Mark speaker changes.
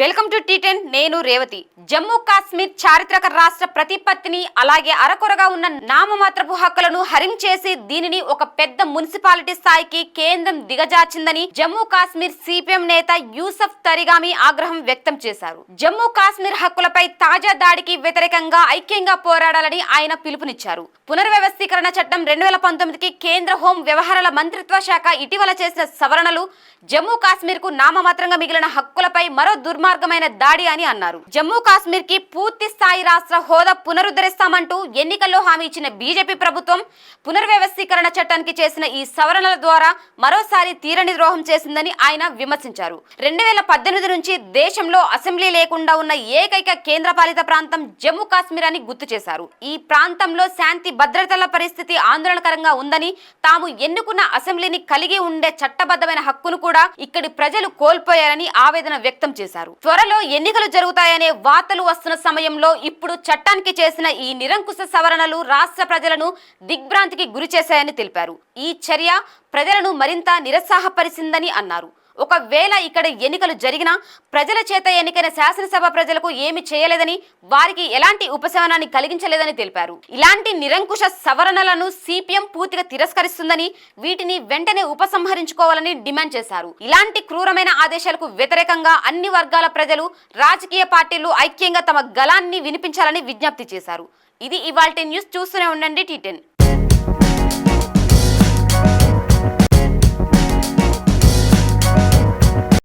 Speaker 1: Welcome to tea ten నేను రేవతి. జమ్మూ కాశ్మీర్ చారిత్రక రాష్ట్ర ప్రతిపత్తిని అలాగే అరకొరగా ఉన్న నామమాత్రపు హక్కులను హరిం చేసి దీనిని ఒక పెద్ద మున్సిపాలిటీ స్థాయికి కేంద్రం దిగజార్చిందని జమ్మూ కాశ్మీర్ సిపిఎం నేత యూసఫ్ తరిగామి ఆగ్రహం వ్యక్తం చేశారు. జమ్మూ కాశ్మీర్ హక్కులపై తాజా దాడికి వ్యతిరేకంగా ఐక్యంగా పోరాడాలని ఆయన పిలుపునిచ్చారు. పునర్వ్యవస్థీకరణ చట్టం రెండు వేల పంతొమ్మిదికి కేంద్ర హోం వ్యవహారాల మంత్రిత్వ శాఖ ఇటీవల చేసిన సవరణలు జమ్మూ కాశ్మీర్కు నామమాత్రంగా మిగిలిన హక్కులపై మరో దుర్మార్గమైన దాడి అని అన్నారు. జమ్మూ కాశ్మీర్ కాశ్మీర్కి పూర్తి స్థాయి రాష్ట్ర హోదా పునరుద్ధరిస్తామంటూ ఎన్నికల్లో హామీ ఇచ్చిన బీజేపీ ప్రభుత్వం పునర్వ్యవస్థీకరణ చట్టానికి చేసిన ఈ సవరణల ద్వారా మరోసారి తీరని ద్రోహం చేసిందని ఆయన విమర్శించారు. రెండు వేల పద్దెనిమిది నుంచి దేశంలో అసెంబ్లీ లేకుండా ఉన్న ఏకైక కేంద్రపాలిత ప్రాంతం జమ్మూ కాశ్మీర్ అని గుర్తు చేశారు. ఈ ప్రాంతంలో శాంతి భద్రతల పరిస్థితి ఆందోళనకరంగా ఉందని తాము ఎన్నుకున్న అసెంబ్లీని కలిగి ఉండే చట్టబద్ధమైన హక్కును కూడా ఇక్కడి ప్రజలు కోల్పోయారని ఆవేదన వ్యక్తం చేశారు. త్వరలో ఎన్నికలు జరుగుతాయనే వార్తలు వస్తున్న సమయంలో ఇప్పుడు చట్టానికి చేసిన ఈ నిరంకుశ సవరణలు రాష్ట్ర ప్రజలను దిగ్భ్రాంతికి గురి చేశాయని తెలిపారు. ఈ చర్య ప్రజలను మరింత నిరుత్సాహపరిచిందని అన్నారు. ఒకవేళ ఇక్కడ ఎన్నికలు జరిగినా ప్రజల చేత ఎన్నికైన శాసనసభ ప్రజలకు ఏమి చేయలేదని వారికి ఎలాంటి ఉపశమనాన్ని కలిగించలేదని తెలిపారు. ఇలాంటి నిరంకుశ సవరణలను సిపిఎం పూర్తిగా తిరస్కరిస్తుందని వీటిని వెంటనే ఉపసంహరించుకోవాలని డిమాండ్ చేశారు. ఇలాంటి క్రూరమైన ఆదేశాలకు వ్యతిరేకంగా అన్ని వర్గాల ప్రజలు రాజకీయ పార్టీలు ఐక్యంగా తమ గలాన్ని వినిపించాలని విజ్ఞప్తి చేశారు. ఇది ఇవాల్టి న్యూస్. చూస్తూనే ఉండండి టీటెన్